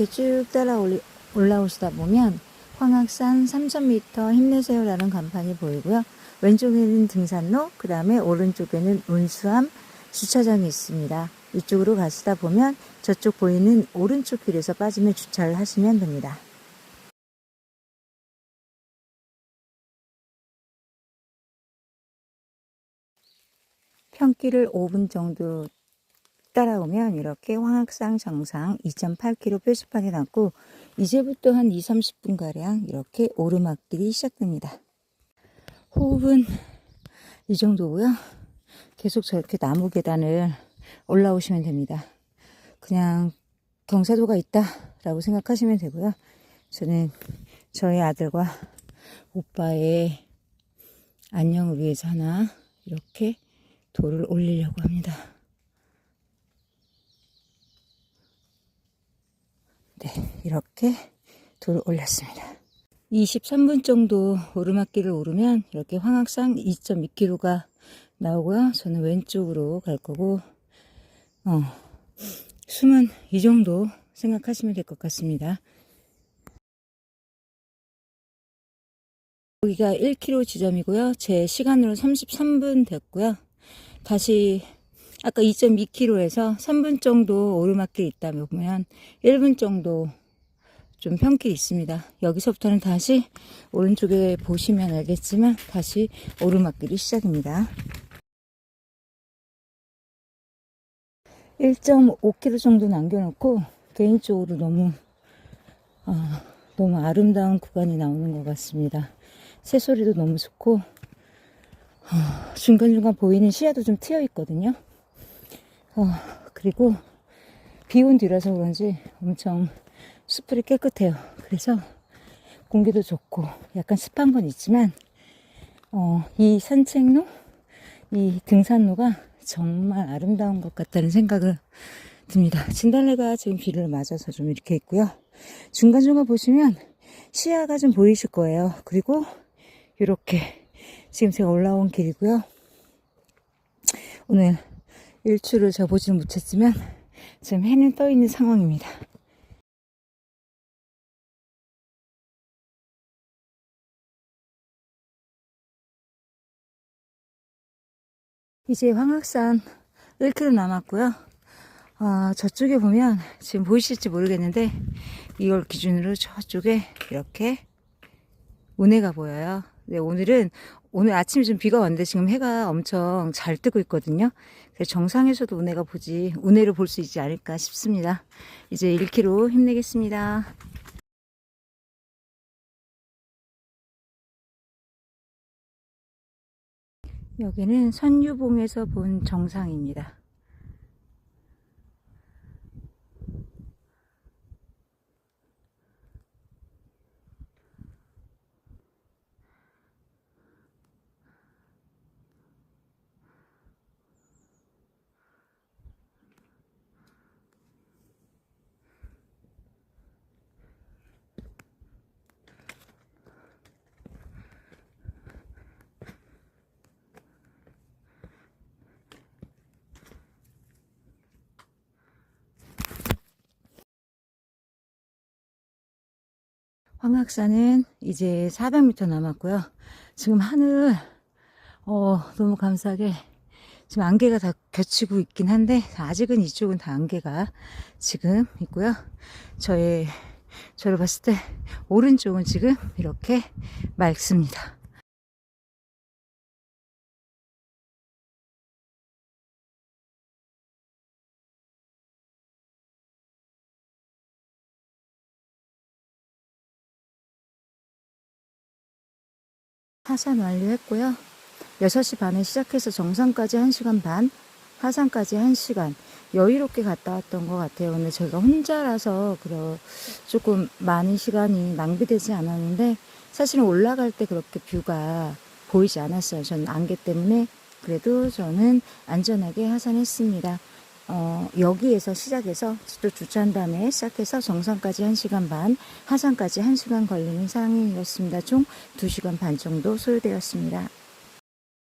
이렇게 쭉 따라 올리, 올라오시다 보면 황악산 3000m 힘내세요라는 간판이 보이고요. 왼쪽에는 등산로, 그 다음에 오른쪽에는 운수암 주차장이 있습니다. 이쪽으로 가시다 보면 저쪽 보이는 오른쪽 길에서 빠지면 주차를 하시면 됩니다. 평길을 5분 정도 따라오면 이렇게 황악산 정상 2.8km 표지판이 남고 이제부터 한 2, 30분 가량 이렇게 오르막길이 시작됩니다. 호흡은 이 정도고요. 계속 저렇게 나무 계단을 올라오시면 됩니다. 그냥 경사도가 있다라고 생각하시면 되고요. 저는 저희 아들과 오빠의 안녕을 위해서 하나 이렇게 돌을 올리려고 합니다. 네, 이렇게 돌을 올렸습니다. 23분 정도 오르막길을 오르면 이렇게 황악산 2.2km가 나오고요. 저는 왼쪽으로 갈 거고, 어, 숨은 이 정도 생각하시면 될 것 같습니다. 여기가 1km 지점이고요. 제 시간으로 33분 됐고요. 다시 아까 2.2km에서 3분 정도 오르막길 있다 보면 1분 정도 좀 평길이 있습니다. 여기서부터는 다시 오른쪽에 보시면 알겠지만 다시 오르막길이 시작입니다. 1.5km 정도 남겨놓고 개인적으로 너무 아, 너무 아름다운 구간이 나오는 것 같습니다. 새소리도 너무 좋고 어, 중간중간 보이는 시야도 좀 트여 있거든요. 어, 그리고 비 온 뒤라서 그런지 엄청 숲풀이 깨끗해요. 그래서 공기도 좋고 약간 습한 건 있지만 어, 이 산책로, 이 등산로가 정말 아름다운 것 같다는 생각을 듭니다. 진달래가 지금 비를 맞아서 좀 이렇게 있고요. 중간중간 보시면 시야가 좀 보이실 거예요. 그리고 이렇게 지금 제가 올라온 길이고요. 오늘 일출을 저 보지는 못했지만 지금 해는 떠 있는 상황입니다. 이제 황악산 1km 남았고요. 아, 저쪽에 보면 지금 보이실지 모르겠는데 이걸 기준으로 저쪽에 이렇게 운해가 보여요. 네, 오늘은 오늘 아침에 좀 비가 왔는데 지금 해가 엄청 잘 뜨고 있거든요. 그래서 정상에서도 운해가 보지 운해를 볼 수 있지 않을까 싶습니다. 이제 1km 힘내겠습니다. 여기는 선유봉에서 본 정상입니다. 황악산은 이제 400m 남았고요. 지금 하늘 어, 너무 감사하게 지금 안개가 다 겹치고 있긴 한데 아직은 이쪽은 다 안개가 지금 있고요. 저의 저를 봤을 때 오른쪽은 지금 이렇게 맑습니다. 하산 완료했고요. 6시 반에 시작해서 정상까지 1시간 반, 하산까지 1시간 여유롭게 갔다 왔던 것 같아요. 근데 저희가 혼자라서 그러 조금 많은 시간이 낭비되지 않았는데 사실은 올라갈 때 그렇게 뷰가 보이지 않았어요. 저는 안개 때문에 그래도 저는 안전하게 하산했습니다. 어, 여기에서 시작해서 또 주차한 다음에 시작해서 정상까지 1시간 반, 하산까지 1시간 걸리는 상황이었습니다. 총 2시간 반 정도 소요되었습니다.